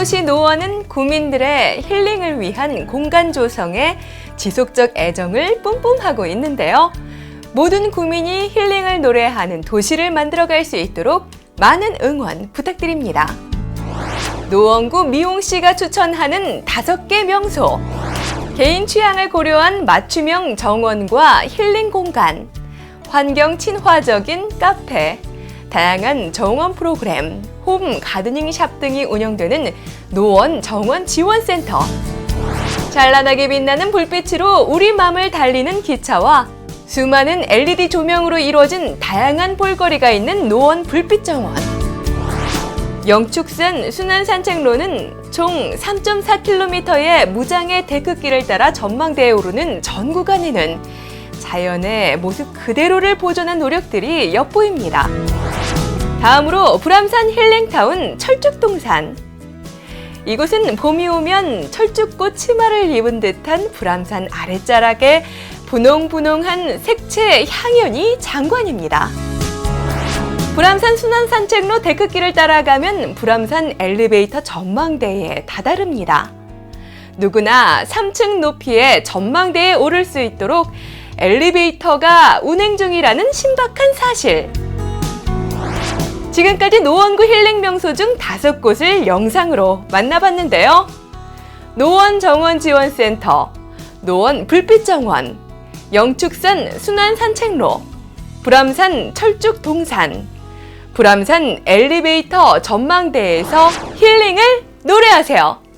서울시 노원은 구민들의 힐링을 위한 공간 조성에 지속적 애정을 뿜뿜하고 있는데요. 모든 구민이 힐링을 노래하는 도시를 만들어갈 수 있도록 많은 응원 부탁드립니다. 노원구 미용씨가 추천하는 다섯 개 명소. 개인 취향을 고려한 맞춤형 정원과 힐링 공간, 환경 친화적인 카페, 다양한 정원 프로그램, 홈 가드닝 샵 등이 운영되는 노원 정원 지원센터. 찬란하게 빛나는 불빛으로 우리 맘을 달리는 기차와 수많은 LED 조명으로 이루어진 다양한 볼거리가 있는 노원 불빛 정원. 영축산 순환 산책로는 총 3.4km의 무장의 데크길을 따라 전망대에 오르는 전 구간에는 자연의 모습 그대로를 보존한 노력들이 엿보입니다. 다음으로 불암산 힐링타운 철쭉동산. 이곳은 봄이 오면 철쭉꽃 치마를 입은 듯한 불암산 아랫자락에 분홍분홍한 색채 향연이 장관입니다. 불암산 순환 산책로 데크길을 따라가면 불암산 엘리베이터 전망대에 다다릅니다. 누구나 3층 높이의 전망대에 오를 수 있도록 엘리베이터가 운행 중이라는 신박한 사실. 지금까지 노원구 힐링 명소 중 다섯 곳을 영상으로 만나봤는데요. 노원 정원 지원센터, 노원 불빛 정원, 영축산 순환 산책로, 불암산 철쭉 동산, 불암산 엘리베이터 전망대에서 힐링을 노래하세요.